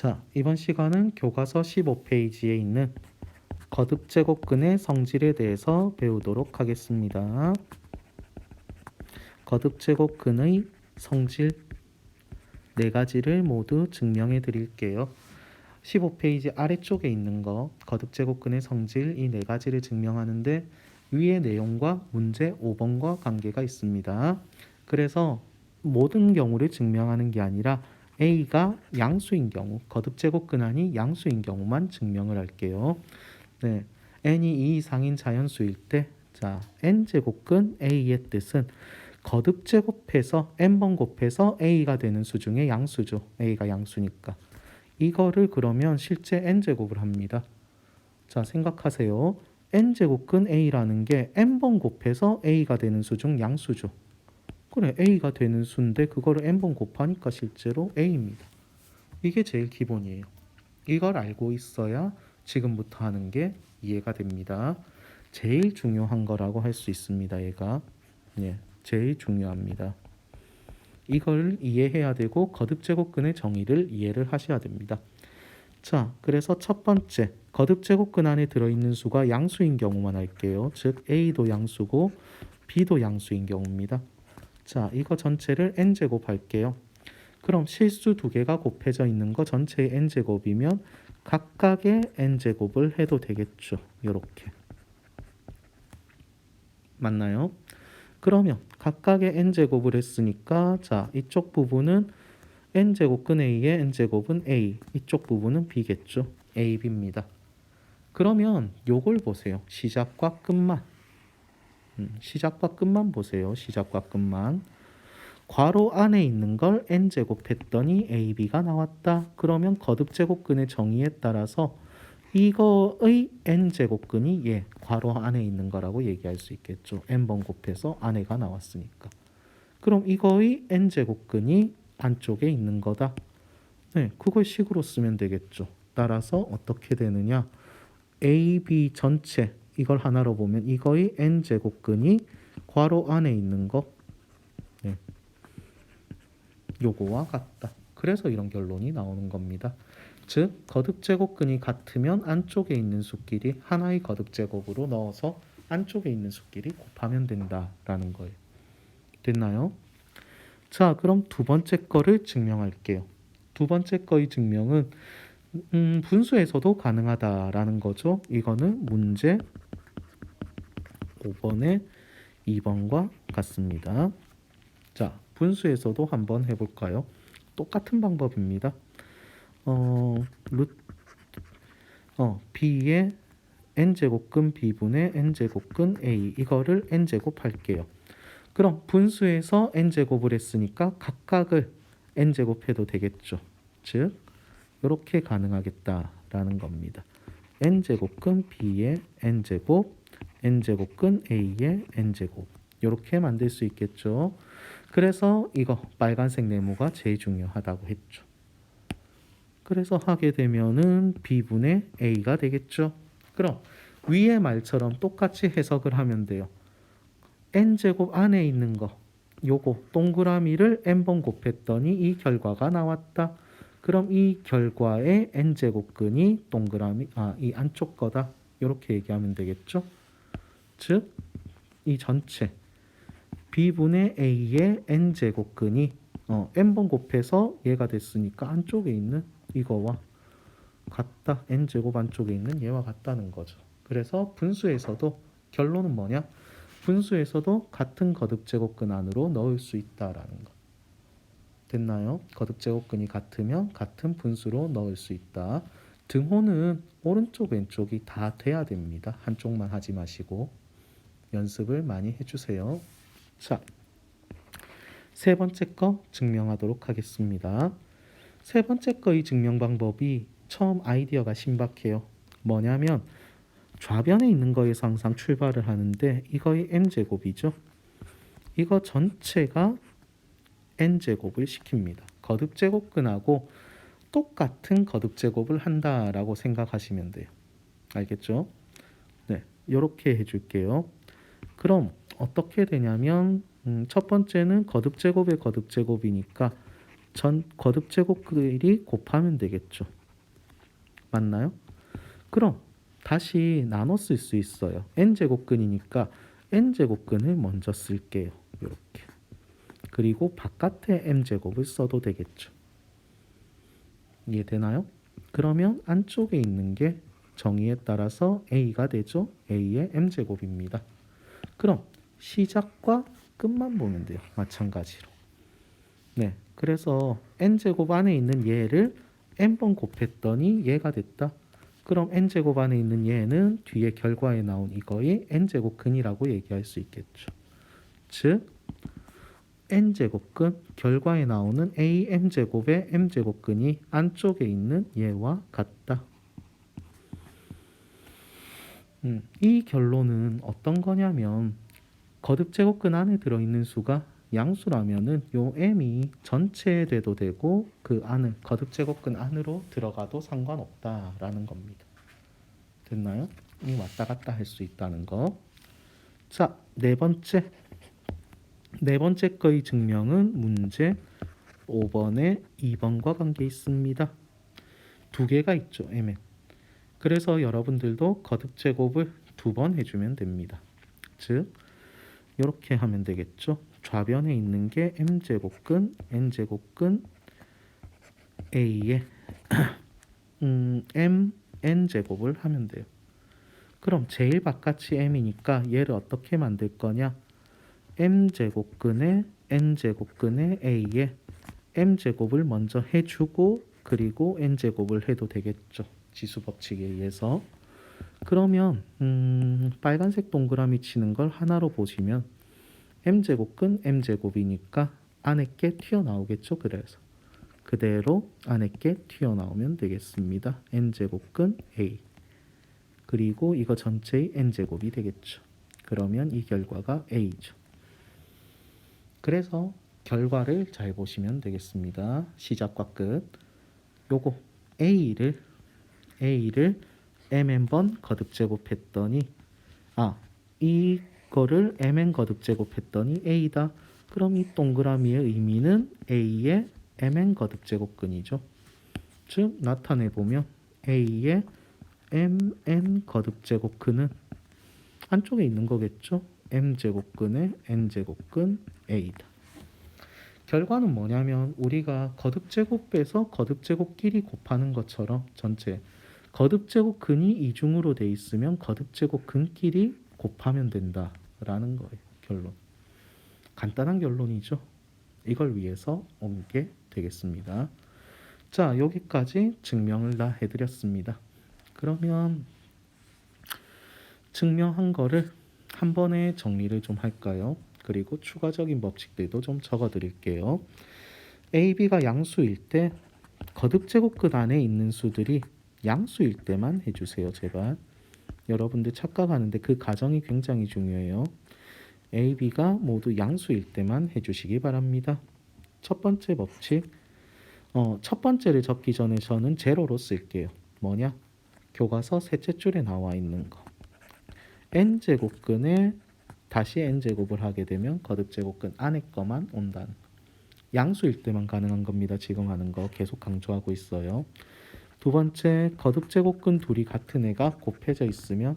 자, 이번 시간은 교과서 15페이지에 있는 거듭 제곱근의 성질에 대해서 배우도록 하겠습니다. 거듭 제곱근의 성질 네 가지를 모두 증명해 드릴게요. 15페이지 아래쪽에 있는 거 거듭 제곱근의 성질 이 네 가지를 증명하는데 위의 내용과 문제 5번과 관계가 있습니다. 그래서 모든 경우를 증명하는 게 아니라 A가 양수인 경우, 거듭 제곱근안이 양수인 경우만 증명을 할게요. 네, n이 2 이상인 자연수일 때, 자, n 제곱근 A의 뜻은 거듭 제곱해서 n번 곱해서 A가 되는 수 중에 양수죠. A가 양수니까. 이거를 그러면 실제 n 제곱을 합니다. 자, 생각하세요. n 제곱근 A라는 게 n번 곱해서 A가 되는 수 중 양수죠. 그래, A가 되는 수인데 그거를 n번 곱하니까 실제로 A입니다. 이게 제일 기본이에요. 이걸 알고 있어야 지금부터 하는 게 이해가 됩니다. 제일 중요한 거라고 할 수 있습니다. 얘가 예, 제일 중요합니다. 이걸 이해해야 되고 거듭 제곱근의 정의를 이해를 하셔야 됩니다. 자, 그래서 첫 번째 거듭 제곱근 안에 들어있는 수가 양수인 경우만 할게요. 즉 A도 양수고 B도 양수인 경우입니다. 자, 이거 전체를 n 제곱 할게요. 그럼 실수 두 개가 곱해져 있는 거 전체의 n 제곱이면 각각의 n 제곱을 해도 되겠죠. 요렇게. 맞나요? 그러면 각각의 n 제곱을 했으니까 자, 이쪽 부분은 n 제곱근 a의 n 제곱은 a, 이쪽 부분은 b겠죠. a, b입니다. 그러면 요걸 보세요. 시작과 끝만. 음, 시작과 끝만 보세요. 시작과 끝만. 괄호 안에 있는 걸 n 제곱했더니 ab가 나왔다. 그러면 거듭 제곱근의 정의에 따라서 이거의 n 제곱근이 예 괄호 안에 있는 거라고 얘기할 수 있겠죠. n번 곱해서 안에가 나왔으니까. 그럼 이거의 n 제곱근이 안쪽에 있는 거다. 네, 그걸 식으로 쓰면 되겠죠. 따라서 어떻게 되느냐? a, b 전체 이걸 하나로 보면 이거의 n 제곱근이 괄호 안에 있는 거 네. 요거와 같다. 그래서 이런 결론이 나오는 겁니다. 즉 거듭 제곱근이 같으면 안쪽에 있는 수끼리 하나의 거듭 제곱으로 넣어서 안쪽에 있는 수끼리 곱하면 된다라는 거예요. 됐나요? 자, 그럼 두 번째 거를 증명할게요. 두 번째 거의 증명은 음, 분수에서도 가능하다라는 거죠. 이거는 문제 5번의 2번과 같습니다. 자, 분수에서도 한번 해볼까요? 똑같은 방법입니다. 어, 루, 어, b의 n 제곱근 b분의 n 제곱근 a 이거를 n 제곱 할게요. 그럼 분수에서 n 제곱을 했으니까 각각을 n 제곱해도 되겠죠. 즉 이렇게 가능하겠다라는 겁니다. n 제곱근 b의 n 제곱 n 제곱근 a의 n 제곱 이렇게 만들 수 있겠죠. 그래서 이거 빨간색 네모가 제일 중요하다고 했죠. 그래서 하게 되면은 b분의 a가 되겠죠. 그럼 위의 말처럼 똑같이 해석을 하면 돼요. n 제곱 안에 있는 거 요거 동그라미를 n번 곱했더니 이 결과가 나왔다. 그럼 이 결과의 n 제곱근이 동그라미 아 이 안쪽 거다. 이렇게 얘기하면 되겠죠. 즉 이 전체 b분의 a의 n 제곱근이 어, n번 곱해서 얘가 됐으니까 안쪽에 있는 이거와 같다. n 제곱 안쪽에 있는 얘와 같다는 거죠. 그래서 분수에서도 결론은 뭐냐? 분수에서도 같은 거듭 제곱근 안으로 넣을 수 있다라는 거. 됐나요? 거듭 제곱근이 같으면 같은 분수로 넣을 수 있다. 등호는 오른쪽 왼쪽이 다 돼야 됩니다. 한쪽만 하지 마시고 연습을 많이 해주세요. 자, 세 번째 거 증명하도록 하겠습니다. 세 번째 거의 증명 방법이 처음 아이디어가 신박해요. 뭐냐면 좌변에 있는 거에서 항상 출발을 하는데 이거의 m 제곱이죠. 이거 전체가 n 제곱을 시킵니다. 거듭 제곱근하고 똑같은 거듭 제곱을 한다라고 생각하시면 돼요. 알겠죠? 네, 이렇게 해줄게요. 그럼 어떻게 되냐면 음, 첫 번째는 거듭 제곱의 거듭 제곱이니까 전 거듭 제곱끼리 곱하면 되겠죠. 맞나요? 그럼 다시 나눠 쓸 수 있어요. n 제곱근이니까 n 제곱근을 먼저 쓸게요. 이렇게. 그리고 바깥에 m 제곱을 써도 되겠죠. 이해되나요? 그러면 안쪽에 있는 게 정의에 따라서 a가 되죠. a의 m 제곱입니다. 그럼 시작과 끝만 보면 돼요. 마찬가지로. 네. 그래서 n 제곱 안에 있는 얘를 n번 곱했더니 얘가 됐다. 그럼 n 제곱 안에 있는 얘는 뒤에 결과에 나온 이거의 n 제곱근이라고 얘기할 수 있겠죠. 즉 n 제곱근 결과에 나오는 a m 제곱의 m 제곱근이 안쪽에 있는 얘와 같다. 음, 이 결론은 어떤 거냐면 거듭 제곱근 안에 들어있는 수가 양수라면은 요 m이 전체에 돼도 되고 그 안을 거듭 제곱근 안으로 들어가도 상관없다라는 겁니다. 됐나요? 이 왔다 갔다 할 수 있다는 거. 자, 네 번째. 네 번째 거의 증명은 문제 5번에 2번과 관계 있습니다. 두 개가 있죠, m에. 그래서 여러분들도 거듭 제곱을 두 번 해주면 됩니다. 즉, 이렇게 하면 되겠죠. 좌변에 있는 게 m 제곱근, n 제곱근 a에 음, m n 제곱을 하면 돼요. 그럼 제일 바깥이 m이니까 얘를 어떻게 만들 거냐? m 제곱근에 n 제곱근에 a에 m 제곱을 먼저 해주고 그리고 n 제곱을 해도 되겠죠. 지수 법칙에 의해서. 그러면 음, 빨간색 동그라미 치는 걸 하나로 보시면 m 제곱근 m 제곱이니까 안에 게 튀어나오겠죠. 그래서 그대로 안에 게 튀어나오면 되겠습니다. n 제곱근 a 그리고 이거 전체의 n 제곱이 되겠죠. 그러면 이 결과가 a죠. 그래서 결과를 잘 보시면 되겠습니다. 시작과 끝. 요거 a를 a를 mn번 거듭 제곱했더니 아 이거를 mn 거듭 제곱했더니 a다. 그럼 이 동그라미의 의미는 a의 mn 거듭 제곱근이죠. 즉 나타내 보면 a의 mn 거듭 제곱근은 안쪽에 있는 거겠죠. m 제곱근의 n 제곱근 a다. 결과는 뭐냐면 우리가 거듭 제곱 빼서 거듭 제곱끼리 곱하는 것처럼 전체 거듭 제곱 근이 이중으로 돼 있으면 거듭 제곱 근끼리 곱하면 된다라는 거예요. 결론. 간단한 결론이죠. 이걸 위해서 온 게 되겠습니다. 자, 여기까지 증명을 다 해드렸습니다. 그러면 증명한 거를 한 번에 정리를 좀 할까요? 그리고 추가적인 법칙들도 좀 적어 드릴게요. A, B가 양수일 때 거듭 제곱근 안에 있는 수들이 양수일 때만 해주세요, 제발. 여러분들 착각하는데 그 가정이 굉장히 중요해요. A, B가 모두 양수일 때만 해주시기 바랍니다. 첫 번째 법칙, 어, 첫 번째를 적기 전에 저는 제로로 쓸게요. 뭐냐? 교과서 셋째 줄에 나와 있는 거. n 제곱근에 다시 n 제곱을 하게 되면 거듭 제곱근 안에 거만 온다는 거. 양수일 때만 가능한 겁니다. 지금 하는 거 계속 강조하고 있어요. 두 번째 거듭 제곱근 둘이 같은 애가 곱해져 있으면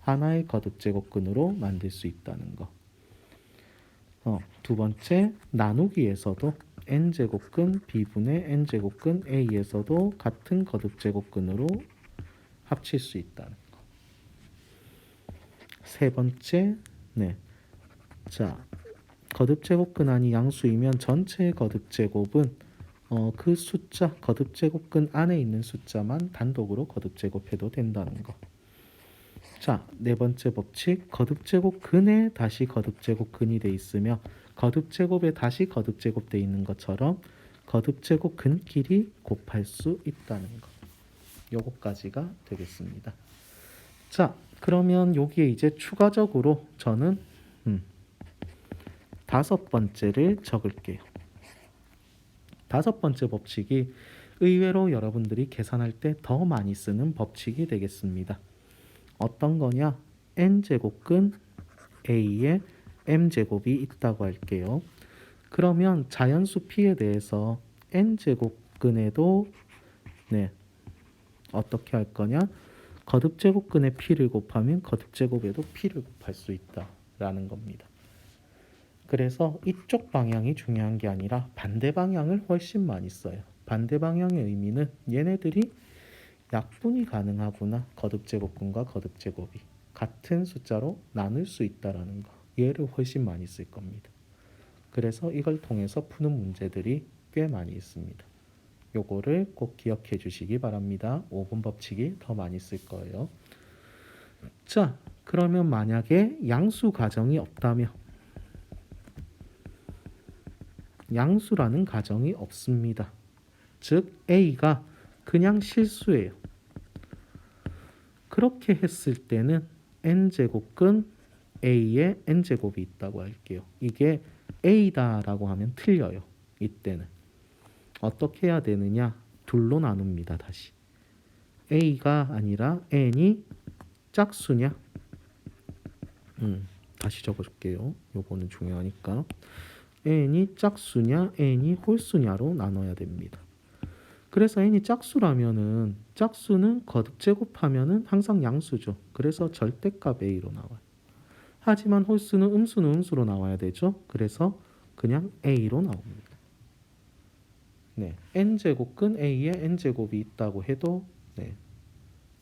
하나의 거듭 제곱근으로 만들 수 있다는 거. 어, 두 번째 나누기에서도 n 제곱근 b분의 n 제곱근 a에서도 같은 거듭 제곱근으로 합칠 수 있다는 거. 세 번째, 네, 자 거듭 제곱근 안이 양수이면 전체의 거듭 제곱은 어, 그 숫자 거듭 제곱근 안에 있는 숫자만 단독으로 거듭 제곱해도 된다는 거. 자, 네 번째 법칙 거듭 제곱 근에 다시 거듭 제곱 근이 돼 있으며 거듭 제곱에 다시 거듭 제곱 돼 있는 것처럼 거듭 제곱 근끼리 곱할 수 있다는 거. 요거까지가 되겠습니다. 자, 그러면 여기에 이제 추가적으로 저는 음, 다섯 번째를 적을게요. 다섯 번째 법칙이 의외로 여러분들이 계산할 때 더 많이 쓰는 법칙이 되겠습니다. 어떤 거냐? n 제곱근 a에 m 제곱이 있다고 할게요. 그러면 자연수 p에 대해서 n 제곱근에도 네 어떻게 할 거냐? 거듭 제곱근에 p를 곱하면 거듭 제곱에도 p를 곱할 수 있다라는 겁니다. 그래서 이쪽 방향이 중요한 게 아니라 반대 방향을 훨씬 많이 써요. 반대 방향의 의미는 얘네들이 약분이 가능하구나. 거듭 제곱근과 거듭 제곱이 같은 숫자로 나눌 수 있다라는 거. 얘를 훨씬 많이 쓸 겁니다. 그래서 이걸 통해서 푸는 문제들이 꽤 많이 있습니다. 요거를 꼭 기억해 주시기 바랍니다. 5분 법칙이 더 많이 쓸 거예요. 자, 그러면 만약에 양수 가정이 없다면 양수라는 가정이 없습니다. 즉 A가 그냥 실수예요. 그렇게 했을 때는 n제곱근 A에 n제곱이 있다고 할게요. 이게 A다라고 하면 틀려요. 이때는 어떻게 해야 되느냐? 둘로 나눕니다. 다시 A가 아니라 n이 짝수냐? 음, 다시 적어줄게요. 요거는 중요하니까 n이 짝수냐, n이 홀수냐로 나눠야 됩니다. 그래서 n이 짝수라면은 짝수는 거듭 제곱하면은 항상 양수죠. 그래서 절대값 a로 나와요. 하지만 홀수는 음수는 음수로 나와야 되죠. 그래서 그냥 a로 나옵니다. 네, n 제곱근 a에 n 제곱이 있다고 해도 네,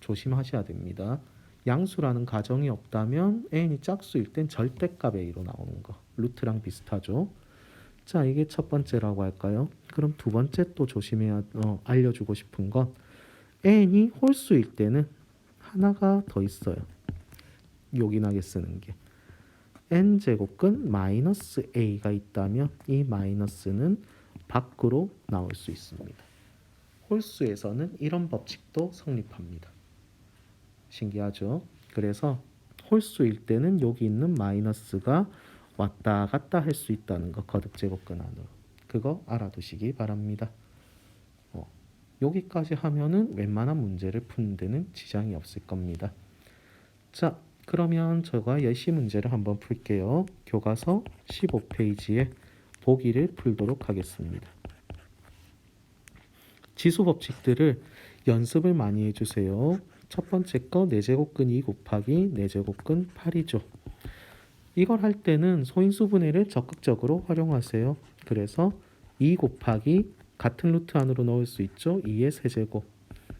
조심하셔야 됩니다. 양수라는 가정이 없다면 n이 짝수일 땐 절대값 a로 나오는 거. 루트랑 비슷하죠. 자, 이게 첫 번째라고 할까요? 그럼 두 번째 또 조심해야 어, 알려주고 싶은 건 n이 홀수일 때는 하나가 더 있어요. 요긴하게 쓰는 게 n 제곱근 마이너스 a가 있다면 이 마이너스는 밖으로 나올 수 있습니다. 홀수에서는 이런 법칙도 성립합니다. 신기하죠? 그래서 홀수일 때는 여기 있는 마이너스가 왔다 갔다 할 수 있다는 거 거듭 제곱근 안으로 그거 알아두시기 바랍니다. 어, 여기까지 하면은 웬만한 문제를 푸는 데는 지장이 없을 겁니다. 자, 그러면 제가 예시 문제를 한번 풀게요. 교과서 15페이지에 보기를 풀도록 하겠습니다. 지수 법칙들을 연습을 많이 해주세요. 첫 번째 거 4제곱근 2 곱하기 4제곱근 8이죠. 이걸 할 때는 소인수 분해를 적극적으로 활용하세요. 그래서 2 곱하기 같은 루트 안으로 넣을 수 있죠. 2의 세제곱.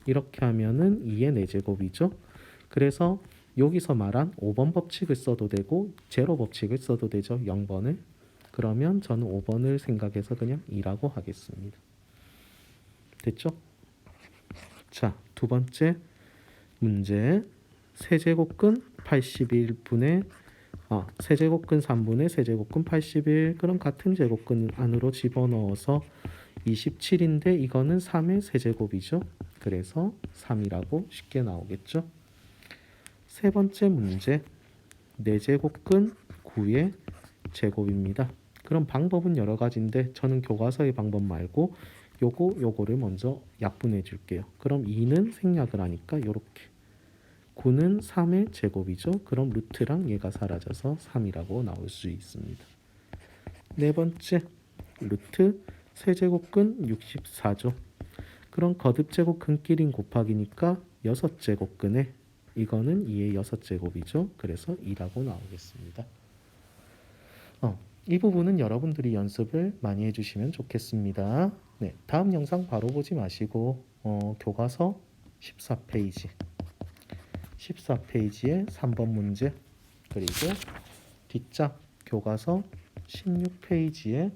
이렇게 하면은 2의 4제곱이죠. 그래서 여기서 말한 5번 법칙을 써도 되고 제로 법칙을 써도 되죠. 0번을. 그러면 저는 5번을 생각해서 그냥 2라고 하겠습니다. 됐죠? 자, 두 번째 문제. 세제곱근 81분의 아, 세제곱근 3분의 세제곱근 81 그럼 같은 제곱근 안으로 집어넣어서 27인데 이거는 3의 세제곱이죠. 그래서 3이라고 쉽게 나오겠죠. 세 번째 문제 4제곱근 9의 제곱입니다. 그럼 방법은 여러 가지인데 저는 교과서의 방법 말고 요거 요거를 먼저 약분해 줄게요. 그럼 2는 생략을 하니까 요렇게 9는 3의 제곱이죠. 그럼 루트랑 얘가 사라져서 3이라고 나올 수 있습니다. 네 번째 루트 세제곱근 64죠. 그럼 거듭제곱 근끼린 곱하기니까 6제곱근에 이거는 2의 6제곱이죠. 그래서 2라고 나오겠습니다. 어, 이 부분은 여러분들이 연습을 많이 해주시면 좋겠습니다. 네, 다음 영상 바로 보지 마시고 어, 교과서 14페이지 14페이지의 3번 문제 그리고 뒷장 교과서 16페이지의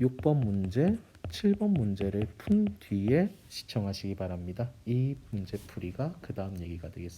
6번 문제 7번 문제를 푼 뒤에 시청하시기 바랍니다. 이 문제 풀이가 그 다음 얘기가 되겠습니다.